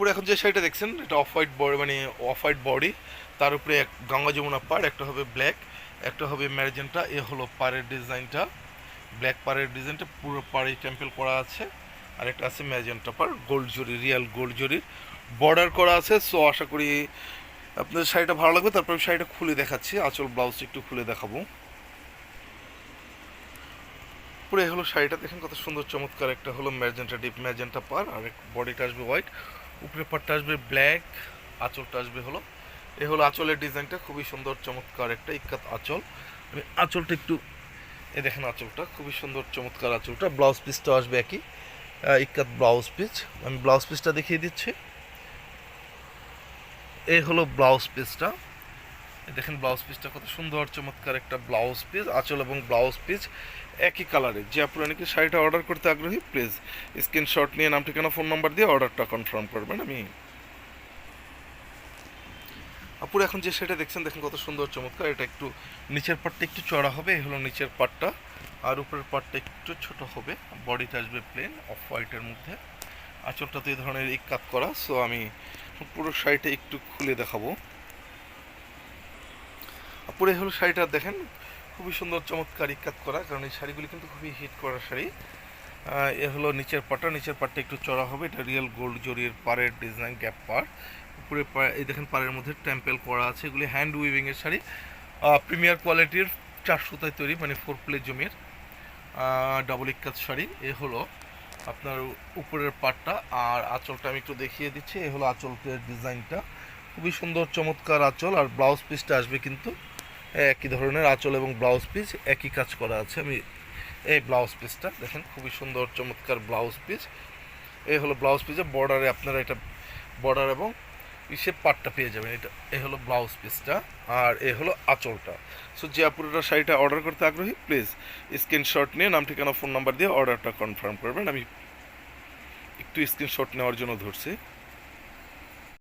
আপুর এখন যে শাড়িটা দেখছেন, এটা অফ হোয়াইট বডি মানে অফ হোয়াইট বডি তার উপরে এক গঙ্গা যমুনা পাড়, একটা হবে ব্ল্যাক একটা হবে ম্যারিজেন্টা, এ হলো পাড়ের ডিজাইনটা ব্ল্যাক পাড়ের ডিজাইনটা, পুরো পাড়ে টেম্পেল করা আছে, আর একটা আছে ম্যাজেন্টা পার গোল্ড জরি রিয়াল গোল্ড জরির বর্ডার করা আছে সো আশা করি আপনাদের শাড়িটা ভালো লাগবে, তারপর শাড়িটা খুলে দেখাচ্ছি, আঁচল ব্লাউজ একটু খুলে দেখাবো। পুরো এই হলো শাড়িটা, দেখেন কত সুন্দর চমৎকার, একটা হলো ম্যাজেন্টা ডিপ ম্যাজেন্টা পার আর বডিটা আসবে হোয়াইট উপরে পাটটা আসবে ব্ল্যাক আঁচলটা আসবে হলো, এ হলো আঁচলের ডিজাইনটা, খুবই সুন্দর, চমৎকার একটা ইক্কাত আঁচল। আমি আঁচলটা একটু এ দেখেন আঁচলটা, খুবই সুন্দর, চমৎকার আঁচলটা ব্লাউজ পিসটা আসবে একই ইক্কাত ব্লাউজ পিস আমি ব্লাউজ পিসটা দেখিয়ে দিচ্ছি। এই হলো ব্লাউজ পিসটা দেখেন ব্লাউজ পিসটা কত সুন্দর, চমৎকার একটা ব্লাউজ পিস আঁচল এবং ব্লাউজ পিস একই কালারের যে আপনারা নাকি শাড়িটা অর্ডার করতে আগ্রহী? প্লিজ স্ক্রিনশট নিয়ে নাম, ঠিকানা ফোন নাম্বার দিয়ে অর্ডারটা কনফার্ম করবেন, আমি আপুর এখন যে সেটা দেখছেন, দেখেন কত সুন্দর, চমৎকার। এটা একটু নিচের পাটটা একটু চড়া হবে, এই হলো নিচের পাটটা আর উপরের পাটটা একটু ছোট হবে বডিটা আসবে প্লেন অফ হোয়াইটের মধ্যে। আঁচলটা তো এই ধরনের ইক্কাত করা সো আমি পুরো শাড়িটা একটু খুলে দেখাবো। এই হলো শাড়িটা, দেখেন। খুবই সুন্দর, চমৎকার ইক্কাত করা, কারণ এই শাড়িগুলি কিন্তু খুবই হিট করা শাড়ি। এ হলো নিচের পাটটা নিচের পাটটা একটু চড়া হবে, এটা রিয়েল গোল্ড জরির পাড়ের ডিজাইন গ্যাপ পার উপরে এই দেখেন পাড়ের মধ্যে টেম্পেল করা আছে, এগুলি হ্যান্ড উইভিংয়ের শাড়ি। প্রিমিয়ার কোয়ালিটির চার সুতায় তৈরি মানে ফোর প্লে জমির ডাবল ইক্কাত শাড়ি। এ হলো আপনার উপরের পাটটা, আর আঁচলটা আমি একটু দেখিয়ে দিচ্ছি, এ হলো আঁচলটের ডিজাইনটা খুবই সুন্দর, চমৎকার আঁচল, আর ব্লাউজ পিসটা আসবে কিন্তু একই ধরনের আঁচল এবং ব্লাউজ পিস, একই কাজ করা আছে। আমি এই ব্লাউজ পিসটা, দেখেন, খুবই সুন্দর, চমৎকার ব্লাউজ পিস। এই হলো ব্লাউজ পিসে বর্ডারে আপনারা এটা বর্ডার এবং ইসে পাটটা পেয়ে যাবেন। এটা এই হলো ব্লাউজ পিসটা আর এ হলো আঁচলটা। সো যে আপুরা শাড়িটা অর্ডার করতে আগ্রহী প্লিজ স্ক্রিনশট নিয়ে নাম, ঠিকানা ফোন নাম্বার দিয়ে অর্ডারটা কনফার্ম করবেন। আমি একটু স্ক্রিনশট নেওয়ার জন্য ধরছি।